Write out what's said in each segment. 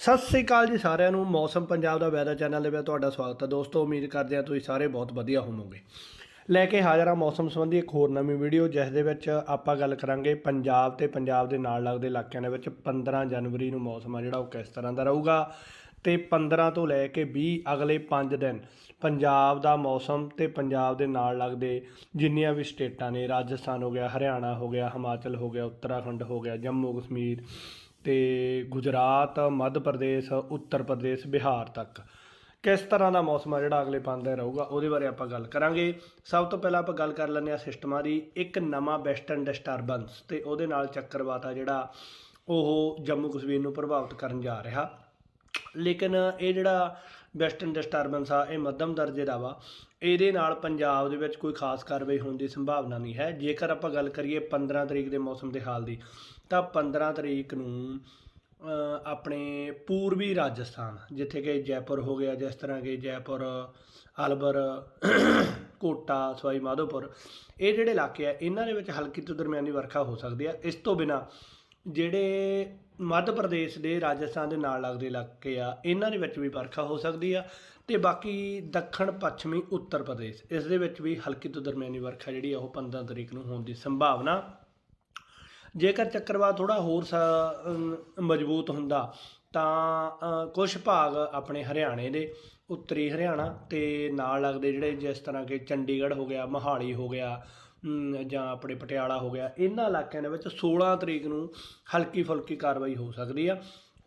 ਸਤਿ ਸ੍ਰੀ ਅਕਾਲ ਜੀ ਸਾਰਿਆਂ ਨੂੰ। ਮੌਸਮ ਪੰਜਾਬ ਦਾ ਵੈਦਰ ਚੈਨਲ ਦੇ ਵਿੱਚ ਤੁਹਾਡਾ ਸਵਾਗਤ ਹੈ। ਦੋਸਤੋ, ਉਮੀਦ ਕਰਦੇ ਹਾਂ ਤੁਸੀਂ ਸਾਰੇ ਬਹੁਤ ਵਧੀਆ ਹੋਵੋਗੇ। ਲੈ ਕੇ ਹਾਜ਼ਰ ਹਾਂ ਮੌਸਮ ਸੰਬੰਧੀ ਇੱਕ ਹੋਰ ਨਵੀਂ ਵੀਡੀਓ ਜਿਸ ਦੇ ਵਿੱਚ ਆਪਾਂ ਗੱਲ ਕਰਾਂਗੇ ਪੰਜਾਬ ਤੇ ਪੰਜਾਬ ਦੇ ਨਾਲ ਲੱਗਦੇ ਇਲਾਕਿਆਂ ਦੇ ਵਿੱਚ 15 ਜਨਵਰੀ ਨੂੰ ਮੌਸਮ ਆ ਜਿਹੜਾ, ਉਹ ਕਿਸ ਤਰ੍ਹਾਂ ਦਾ ਰਹੂਗਾ। ਤੇ 15 ਤੋਂ ਲੈ ਕੇ 20 ਅਗਲੇ 5 ਦਿਨ ਪੰਜਾਬ ਦਾ ਮੌਸਮ ਤੇ ਪੰਜਾਬ ਦੇ ਨਾਲ ਲੱਗਦੇ ਜਿੰਨੀਆਂ ਵੀ ਸਟੇਟਾਂ ਨੇ, ਰਾਜਸਥਾਨ ਹੋ ਗਿਆ, ਹਰਿਆਣਾ ਹੋ ਗਿਆ, ਹਿਮਾਚਲ ਹੋ ਗਿਆ, ਉੱਤਰਾਖੰਡ ਹੋ ਗਿਆ, ਜੰਮੂ ਕਸ਼ਮੀਰ ਤੇ ਗੁਜਰਾਤ, ਮੱਧ ਪ੍ਰਦੇਸ਼, ਉੱਤਰ ਪ੍ਰਦੇਸ਼, ਬਿਹਾਰ ਤੱਕ। ਕਿਸ ਤਰ੍ਹਾਂ ਦਾ ਮੌਸਮ ਆ ਜਿਹੜਾ ਅਗਲੇ ਪੰਜ ਦਿਨ ਰਹੂਗਾ, ਉਹਦੇ ਬਾਰੇ ਆਪਾਂ ਗੱਲ ਕਰਾਂਗੇ। ਸਭ ਤੋਂ ਪਹਿਲਾਂ ਆਪਾਂ ਗੱਲ ਕਰ ਲੈਂਦੇ ਆ ਸਿਸਟਮਾਂ ਦੀ। ਇੱਕ ਨਵਾਂ ਵੈਸਟਰਨ ਡਿਸਟਰਬੈਂਸ ਤੇ ਉਹਦੇ ਨਾਲ ਚੱਕਰਵਾਤ ਆ ਜਿਹੜਾ ਉਹ ਜੰਮੂ ਕਸ਼ਮੀਰ ਨੂੰ ਪ੍ਰਭਾਵਿਤ ਕਰਨ ਜਾ ਰਿਹਾ। ਲੇਕਿਨ ਇਹ ਜਿਹੜਾ ਵੈਸਟਰਨ ਡਿਸਟਰਬੈਂਸ ਆ, ਇਹ ਮੱਧਮ ਦਰਜੇ ਦਾ ਵਾ। ਇਹਦੇ ਨਾਲ ਪੰਜਾਬ ਦੇ ਵਿੱਚ ਕੋਈ ਖਾਸ ਕਾਰਵਾਈ ਹੋਣ ਦੀ ਸੰਭਾਵਨਾ ਨਹੀਂ ਹੈ। ਜੇਕਰ ਆਪਾਂ ਗੱਲ ਕਰੀਏ 15 ਤਰੀਕ ਦੇ ਮੌਸਮ ਦੇ ਹਾਲ ਦੀ, ਤਾਂ 15 ਤਰੀਕ ਨੂੰ ਆਪਣੇ ਪੂਰਬੀ ਰਾਜਸਥਾਨ, ਜਿੱਥੇ ਕਿ ਜੈਪੁਰ ਹੋ ਗਿਆ, ਜਿਸ ਤਰ੍ਹਾਂ ਕਿ ਜੈਪੁਰ ਅਲਵਰ ਕੋਟਾ, ਸਵਾਈ ਮਾਧੋਪੁਰ, ਇਹ ਜਿਹੜੇ ਇਲਾਕੇ ਆ, ਇਹਨਾਂ ਦੇ ਵਿੱਚ ਹਲਕੀ ਤੋਂ ਦਰਮਿਆਨੀ ਵਰਖਾ ਹੋ ਸਕਦੀ ਆ। ਇਸ ਤੋਂ ਬਿਨਾ ਜਿਹੜੇ ਮੱਧ ਪ੍ਰਦੇਸ਼ ਦੇ ਰਾਜਸਥਾਨ ਦੇ ਨਾਲ ਲੱਗਦੇ ਇਲਾਕੇ ਆ, ਇਹਨਾਂ ਦੇ ਵਿੱਚ ਵੀ ਵਰਖਾ ਹੋ ਸਕਦੀ ਆ ਤੇ ਬਾਕੀ ਦੱਖਣ, ਪੱਛਮੀ, ਉੱਤਰ ਪ੍ਰਦੇਸ਼, ਇਸ ਦੇ ਵਿੱਚ ਵੀ ਹਲਕੀ ਤੋਂ ਦਰਮਿਆਨੀ ਵਰਖਾ ਜਿਹੜੀ ਆ ਉਹ 15 ਤਰੀਕ ਨੂੰ ਹੋਣ ਦੀ ਸੰਭਾਵਨਾ। ਜੇਕਰ ਚੱਕਰਵਾਤ ਥੋੜਾ ਹੋਰ ਸ- ਮਜ਼ਬੂਤ ਹੁੰਦਾ, ਤਾਂ ਕੁਝ ਭਾਗ ਆਪਣੇ ਹਰਿਆਣੇ ਦੇ, ਉੱਤਰੀ ਹਰਿਆਣਾ ਤੇ ਨਾਲ ਲੱਗਦੇ ਜਿਹੜੇ ਜਿਸ ਤਰ੍ਹਾਂ ਕਿ ਚੰਡੀਗੜ੍ਹ ਹੋ ਗਿਆ, ਮੋਹਾਲੀ ਹੋ ਗਿਆ ਜਾਂ ਆਪਣੇ ਪਟਿਆਲਾ ਹੋ ਗਿਆ, ਇਹਨਾਂ ਇਲਾਕਿਆਂ ਦੇ ਵਿੱਚ 16 ਤਰੀਕ ਨੂੰ ਹਲਕੀ ਫੁਲਕੀ ਕਾਰਵਾਈ ਹੋ ਸਕਦੀ ਆ।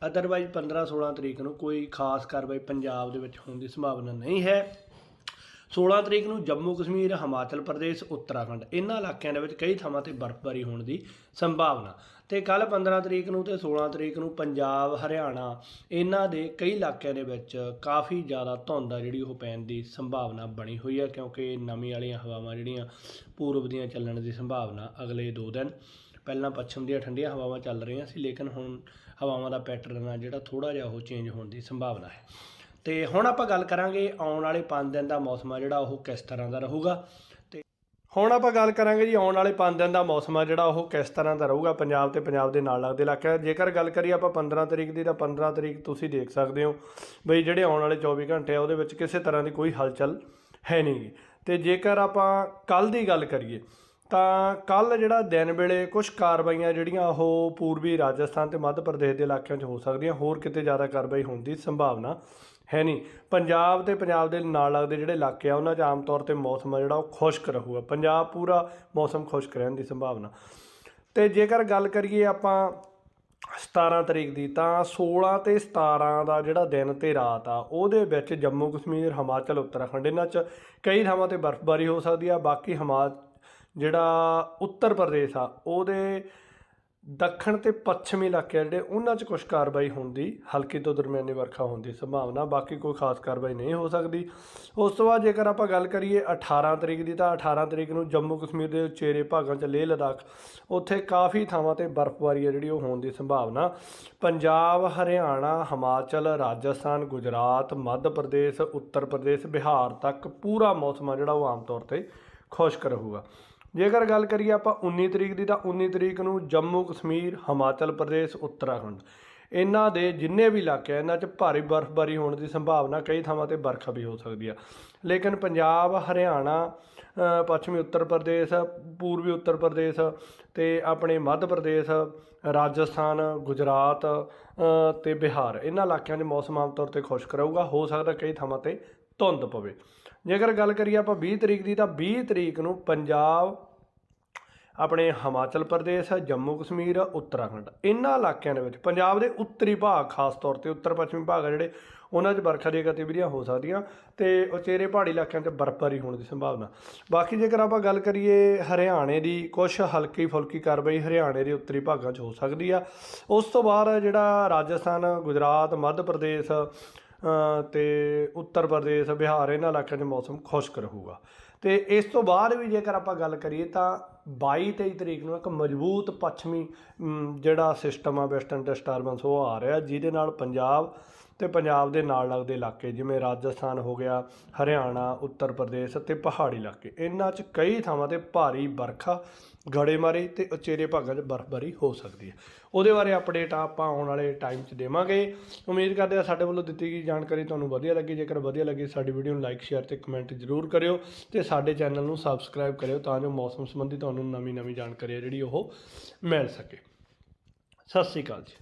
ਅਦਰਵਾਈਜ਼ 15 16 ਤਰੀਕ ਨੂੰ ਕੋਈ ਖਾਸ ਕਾਰਵਾਈ ਪੰਜਾਬ ਦੇ ਵਿੱਚ ਹੋਣ ਦੀ ਸੰਭਾਵਨਾ ਨਹੀਂ ਹੈ। 16 ਤਰੀਕ ਨੂੰ ਜੰਮੂ ਕਸ਼ਮੀਰ, ਹਿਮਾਚਲ ਪ੍ਰਦੇਸ਼, ਉੱਤਰਾਖੰਡ ਇਹਨਾਂ ਇਲਾਕਿਆਂ ਦੇ ਵਿੱਚ ਕਈ ਥਾਵਾਂ ਤੇ ਬਰਫ਼ਬਾਰੀ ਹੋਣ ਦੀ ਸੰਭਾਵਨਾ। ਤੇ ਕੱਲ 15 ਤਰੀਕ ਨੂੰ ਤੇ 16 ਤਰੀਕ ਨੂੰ ਪੰਜਾਬ, ਹਰਿਆਣਾ ਇਹਨਾਂ ਦੇ ਕਈ ਇਲਾਕਿਆਂ ਦੇ ਵਿੱਚ ਕਾਫੀ ਜ਼ਿਆਦਾ ਧੁੰਦ ਆ ਜਿਹੜੀ ਉਹ ਪੈਣ ਦੀ ਸੰਭਾਵਨਾ ਬਣੀ ਹੋਈ ਹੈ ਕਿਉਂਕਿ ਨਵੀਂ ਵਾਲੀਆਂ ਹਵਾਵਾਂ ਜਿਹੜੀਆਂ ਪੂਰਬ ਦੀਆਂ ਚੱਲਣ ਦੀ ਸੰਭਾਵਨਾ ਅਗਲੇ 2 ਦਿਨ, ਪਹਿਲਾਂ ਪੱਛਮ ਦੀਆਂ ਠੰਡੀਆਂ ਹਵਾਵਾਂ ਚੱਲ ਰਹੀਆਂ ਸੀ, ਲੇਕਿਨ ਹੁਣ ਹਵਾਵਾਂ ਦਾ ਪੈਟਰਨ ਆ ਜਿਹੜਾ ਥੋੜਾ ਜਿਹਾ ਉਹ ਚੇਂਜ ਹੋਣ ਦੀ ਸੰਭਾਵਨਾ ਹੈ। ਤੇ ਹੁਣ ਆਪਾਂ ਗੱਲ ਕਰਾਂਗੇ ਆਉਣ ਵਾਲੇ 5 ਦਿਨ ਦਾ ਮੌਸਮ ਆ ਜਿਹੜਾ ਉਹ ਕਿਸ ਤਰ੍ਹਾਂ ਦਾ ਰਹੂਗਾ। ਤੇ ਹੁਣ ਆਪਾਂ ਗੱਲ ਕਰਾਂਗੇ ਜੀ ਆਉਣ ਵਾਲੇ 5 ਦਿਨ ਦਾ ਮੌਸਮ ਆ ਜਿਹੜਾ ਉਹ ਕਿਸ ਤਰ੍ਹਾਂ ਦਾ ਰਹੂਗਾ, ਪੰਜਾਬ ਤੇ ਪੰਜਾਬ ਦੇ ਨਾਲ ਲੱਗਦੇ ਇਲਾਕਿਆਂ ਜੇਕਰ ਗੱਲ ਕਰੀਏ ਆਪਾਂ 15 ਤਰੀਕ ਦੀ ਤਾਂ 15 ਤਰੀਕ ਤੁਸੀਂ ਦੇਖ ਸਕਦੇ ਹੋ ਬਈ ਜਿਹੜੇ ਆਉਣ ਵਾਲੇ 24 ਘੰਟੇ ਆ, ਉਹਦੇ ਵਿੱਚ ਕਿਸੇ ਤਰ੍ਹਾਂ ਦੀ ਕੋਈ ਹਲਚਲ ਹੈ ਨਹੀਂਗੀ ਤੇ ਜੇਕਰ ਆਪਾਂ ਕੱਲ ਦੀ ਗੱਲ ਕਰੀਏ ਤਾਂ ਕੱਲ ਜਿਹੜਾ ਦਿਨ ਵੇਲੇ ਕੁਝ ਕਾਰਵਾਈਆਂ ਜਿਹੜੀਆਂ ਉਹ ਪੂਰਬੀ ਰਾਜਸਥਾਨ ਤੇ ਮੱਧ ਪ੍ਰਦੇਸ਼ ਦੇ ਇਲਾਕਿਆਂ 'ਚ ਹੋ ਸਕਦੀਆਂ, ਹੋਰ ਕਿਤੇ ਜ਼ਿਆਦਾ ਕਾਰਵਾਈ ਹੋਣ ਦੀ ਸੰਭਾਵਨਾ ਹੈ ਨਹੀਂ। ਪੰਜਾਬ ਤੇ ਪੰਜਾਬ ਦੇ ਨਾਲ ਲੱਗਦੇ ਜਿਹੜੇ ਇਲਾਕੇ ਆ, ਉਹਨਾਂ 'ਚ ਆਮ ਤੌਰ ਤੇ ਮੌਸਮ ਆ ਜਿਹੜਾ ਉਹ ਖੁਸ਼ਕ ਰਹੂਗਾ। ਪੰਜਾਬ ਪੂਰਾ ਮੌਸਮ ਖੁਸ਼ਕ ਰਹਿਣ ਦੀ ਸੰਭਾਵਨਾ। ਤੇ ਜੇਕਰ ਗੱਲ ਕਰੀਏ ਆਪਾਂ 17 ਤਰੀਕ ਦੀ, ਤਾਂ 16 ਤੇ 17 ਦਾ ਜਿਹੜਾ ਦਿਨ ਤੇ ਰਾਤ ਆ, ਉਹਦੇ ਵਿੱਚ ਜੰਮੂ ਕਸ਼ਮੀਰ, ਹਿਮਾਚਲ, ਉੱਤਰਾਖੰਡ, ਇਹਨਾਂ 'ਚ ਕਈ ਥਾਵਾਂ ਤੇ ਬਰਫ਼ਬਾਰੀ ਹੋ ਸਕਦੀ ਆ। ਬਾਕੀ ਹਿਮਾ, ਜਿਹੜਾ ਉੱਤਰ ਪ੍ਰਦੇਸ਼ ਆ, ਉਹਦੇ ਦੱਖਣ ਤੇ ਪੱਛਮੀ ਇਲਾਕੇ ਜਿਹੜੇ ਉਹਨਾਂ 'ਚ ਕੁਝ ਕਾਰਵਾਈ ਹੋਣ ਦੀ ਹਲਕੀ ਤੋਂ ਦਰਮਿਆਨੀ ਵਰਖਾ ਹੋਣ ਦੀ ਸੰਭਾਵਨਾ, ਬਾਕੀ ਕੋਈ ਖਾਸ ਕਾਰਵਾਈ ਨਹੀਂ ਹੋ ਸਕਦੀ। ਉਸ ਤੋਂ ਬਾਅਦ ਜੇਕਰ ਆਪਾਂ ਗੱਲ ਕਰੀਏ 18 ਤਰੀਕ ਦੀ ਤਾਂ 18 ਤਰੀਕ ਨੂੰ ਜੰਮੂ ਕਸ਼ਮੀਰ ਦੇ ਉਚੇਰੇ ਭਾਗਾਂ 'ਚ ਲੇਹ ਲਦਾਖ, ਉੱਥੇ ਕਾਫੀ ਥਾਵਾਂ ਤੇ ਬਰਫ਼ਬਾਰੀ ਹੈ ਜਿਹੜੀ ਉਹ ਹੋਣ ਦੀ ਸੰਭਾਵਨਾ। ਪੰਜਾਬ, ਹਰਿਆਣਾ, ਹਿਮਾਚਲ, ਰਾਜਸਥਾਨ, ਗੁਜਰਾਤ, ਮੱਧ ਪ੍ਰਦੇਸ਼, ਉੱਤਰ ਪ੍ਰਦੇਸ਼, ਬਿਹਾਰ ਤੱਕ ਪੂਰਾ ਮੌਸਮ ਆ ਜਿਹੜਾ ਉਹ ਆਮ ਤੌਰ ਤੇ ਖੁਸ਼ਕ ਰਹੂਗਾ। ਜੇਕਰ ਗੱਲ ਕਰੀਏ ਆਪਾਂ 19 ਤਰੀਕ ਦੀ ਤਾਂ 19 ਤਰੀਕ ਨੂੰ ਜੰਮੂ ਕਸ਼ਮੀਰ ਹਿਮਾਚਲ ਪ੍ਰਦੇਸ਼ ਉੱਤਰਾਖੰਡ। ਇਹਨਾਂ ਦੇ ਜਿੰਨੇ ਵੀ ਇਲਾਕੇ ਆ ਇਹਨਾਂ 'ਚ ਭਾਰੀ ਬਰਫ਼ਬਾਰੀ ਹੋਣ ਦੀ ਸੰਭਾਵਨਾ ਕਈ ਥਾਵਾਂ ਤੇ ਵਰਖਾ ਵੀ ਹੋ ਸਕਦੀ ਆ। ਲੇਕਿਨ ਪੰਜਾਬ ਹਰਿਆਣਾ ਪੱਛਮੀ ਉੱਤਰ ਪ੍ਰਦੇਸ਼ ਪੂਰਬੀ ਉੱਤਰ ਪ੍ਰਦੇਸ਼ ਤੇ ਆਪਣੇ ਮੱਧ ਪ੍ਰਦੇਸ਼ ਰਾਜਸਥਾਨ ਗੁਜਰਾਤ ਅ, ਤੇ ਬਿਹਾਰ ਇਹਨਾਂ ਇਲਾਕਿਆਂ 'ਚ ਮੌਸਮ ਆਮ ਤੌਰ ਤੇ ਖੁਸ਼ਕ ਰਹੂਗਾ। ਹੋ ਸਕਦਾ ਕਈ ਥਾਵਾਂ ਤੇ ਧੁੰਦ ਪਵੇ। ਜੇਕਰ ਗੱਲ ਕਰੀਏ ਆਪਾਂ 20 ਤਰੀਕ ਦੀ, ਤਾਂ 20 ਤਰੀਕ ਨੂੰ ਪੰਜਾਬ, ਆਪਣੇ ਹਿਮਾਚਲ ਪ੍ਰਦੇਸ਼, ਜੰਮੂ ਕਸ਼ਮੀਰ, ਉੱਤਰਾਖੰਡ ਇਹਨਾਂ ਇਲਾਕਿਆਂ ਦੇ ਵਿੱਚ ਪੰਜਾਬ ਦੇ ਉੱਤਰੀ ਭਾਗ, ਖਾਸ ਤੌਰ ਤੇ ਉੱਤਰ ਪੱਛਮੀ ਭਾਗ ਆ ਜਿਹੜੇ, ਉਹਨਾਂ 'ਚ ਵਰਖਾ ਦੀਆਂ ਗਤੀਵਿਧੀਆਂ ਹੋ ਸਕਦੀਆਂ ਤੇ ਉਚੇਰੇ ਪਹਾੜੀ ਇਲਾਕਿਆਂ 'ਚ ਬਰਫ਼ਬਾਰੀ ਹੋਣ ਦੀ ਸੰਭਾਵਨਾ। ਬਾਕੀ ਜੇਕਰ ਆਪਾਂ ਗੱਲ ਕਰੀਏ ਹਰਿਆਣੇ ਦੀ ਕੁਝ ਹਲਕੀ ਫੁਲਕੀ ਕਾਰਵਾਈ ਹਰਿਆਣੇ ਦੇ ਉੱਤਰੀ ਭਾਗਾਂ 'ਚ ਹੋ ਸਕਦੀ ਆ। ਉਸ ਤੋਂ ਬਾਅਦ ਜਿਹੜਾ ਰਾਜਸਥਾਨ, ਗੁਜਰਾਤ, ਮੱਧ ਪ੍ਰਦੇਸ਼ ਤੇ ਉੱਤਰ ਪ੍ਰਦੇਸ਼, ਬਿਹਾਰ, ਇਹਨਾਂ ਇਲਾਕਿਆਂ 'ਚ ਮੌਸਮ ਖੁਸ਼ਕ ਰਹੂਗਾ। ਤੇ ਇਸ ਤੋਂ ਬਾਅਦ ਵੀ ਜੇਕਰ ਆਪਾਂ ਗੱਲ ਕਰੀਏ ਤਾਂ 22 23 ਤਰੀਕ ਨੂੰ ਇੱਕ ਮਜ਼ਬੂਤ ਪੱਛਮੀ ਜਿਹੜਾ ਸਿਸਟਮ ਆ ਵੈਸਟਰਨ ਡਿਸਟਰਬੈਂਸ ਉਹ ਆ ਰਿਹਾ, ਜਿਹਦੇ ਨਾਲ ਪੰਜਾਬ ਤੇ ਪੰਜਾਬ ਦੇ ਨਾਲ ਲੱਗਦੇ ਇਲਾਕੇ, ਜਿਵੇਂ ਰਾਜਸਥਾਨ ਹੋ ਗਿਆ, ਹਰਿਆਣਾ, ਉੱਤਰ ਪ੍ਰਦੇਸ਼ ਅਤੇ ਪਹਾੜੀ ਇਲਾਕੇ, ਇਹਨਾਂ 'ਚ ਕਈ ਥਾਵਾਂ ਤੇ ਭਾਰੀ ਵਰਖਾ, ਗੜੇਮਾਰੀ ਤੇ ਉਚੇਰੇ ਭਾਗਾਂ 'ਚ ਬਰਫ਼ਬਾਰੀ ਹੋ ਸਕਦੀ ਹੈ। ਉਹਦੇ ਬਾਰੇ ਅਪਡੇਟ ਆਪਾਂ ਆਉਣ ਵਾਲੇ ਟਾਈਮ 'ਚ ਦੇਵਾਂਗੇ। ਉਮੀਦ ਕਰਦੇ ਆ ਸਾਡੇ ਵੱਲੋਂ ਦਿੱਤੀ ਗਈ ਜਾਣਕਾਰੀ ਤੁਹਾਨੂੰ ਵਧੀਆ ਲੱਗੀ, ਜੇਕਰ ਵਧੀਆ ਲੱਗੀ ਸਾਡੀ ਵੀਡੀਓ ਨੂੰ ਲਾਈਕ ਸ਼ੇਅਰ ਤੇ ਕਮੈਂਟ ਜ਼ਰੂਰ ਕਰਿਓ ਤੇ ਸਾਡੇ ਚੈਨਲ ਨੂੰ ਸਬਸਕ੍ਰਾਈਬ ਕਰਿਓ ਤਾਂ ਜੋ ਮੌਸਮ ਸੰਬੰਧੀ ਤੁਹਾਨੂੰ ਤੁਹਾਨੂੰ ਨਵੀਂ ਨਵੀਂ ਜਾਣਕਾਰੀ ਹੈ ਜਿਹੜੀ ਉਹ ਮਿਲ ਸਕੇ। ਸਤਿ ਸ਼੍ਰੀ ਅਕਾਲ ਜੀ।